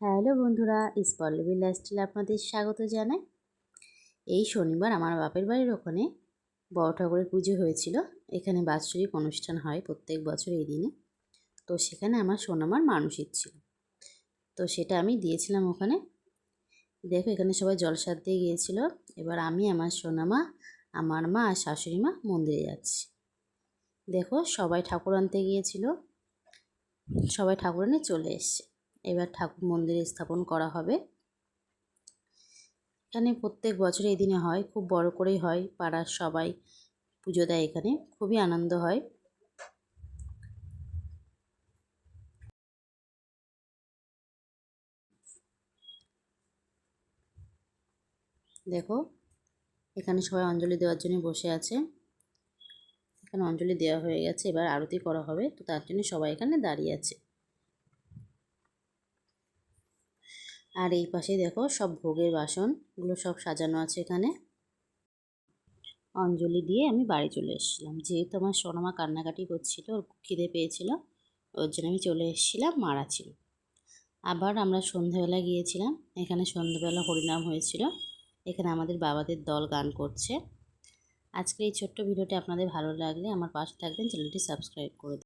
Hello বন্ধুরা ইস্পল্লবী লাইফস্টাইলে আপনাদের স্বাগত জানাই। এই শনিবার আমার বাপের বাড়ির ওখানে বড় ঠাকুরের পুজো হয়েছিল। এখানে বাৎসরিক অনুষ্ঠান হয় প্রত্যেক বছর এই দিনে। তো সেখানে আমার সোনামার মানসিক ছিল। তো সেটা আমি দিয়েছিলাম ওখানে। দেখো এখানে সবাই জলসাদ দিয়ে গিয়েছিল। এবার আমি, আমার সোনামা, আমার মা আর শাশুড়ি মা মন্দিরে যাচ্ছি। দেখো সবাই ঠাকুর আনতে গিয়েছিল। সবাই ঠাকুর এনে চলে এসছে। এবার ঠাকুর মন্দিরে স্থাপন করা হবে। এখানে প্রত্যেক বছর এই দিনে হয়, খুব বড় করেই হয়, পাড়ার সবাই পুজো দেয় এখানে, খুবই আনন্দ হয়। দেখো, এখানে সবাই অঞ্জলি দেওয়ার জন্য বসে আছে। এখানে অঞ্জলি দেওয়া হয়ে গেছে, এবার আরতি করা হবে, তো তার জন্য সবাই এখানে দাঁড়িয়ে আছে। আর এই পাশে দেখো সব ভোগের বাসনগুলো সব সাজানো আছে এখানে। অঞ্জলি দিয়ে আমি বাড়ি চলে এসেছিলাম। যেহেতু আমার সোনামা কান্নাকাটি করছিল, ওর খিদে পেয়েছিল, ওর জন্য আমি চলে এসেছিলাম মারা ছিল আবার আমরা সন্ধ্যেবেলা গিয়েছিলাম, এখানে সন্ধ্যেবেলা হরিনাম হয়েছিল। এখানে আমাদের বাবাদের দল গান করছে। আজকে এই ছোট্ট ভিডিওটি আপনাদের ভালো লাগলে আমার পাশে থাকবেন, চ্যানেলটি সাবস্ক্রাইব করে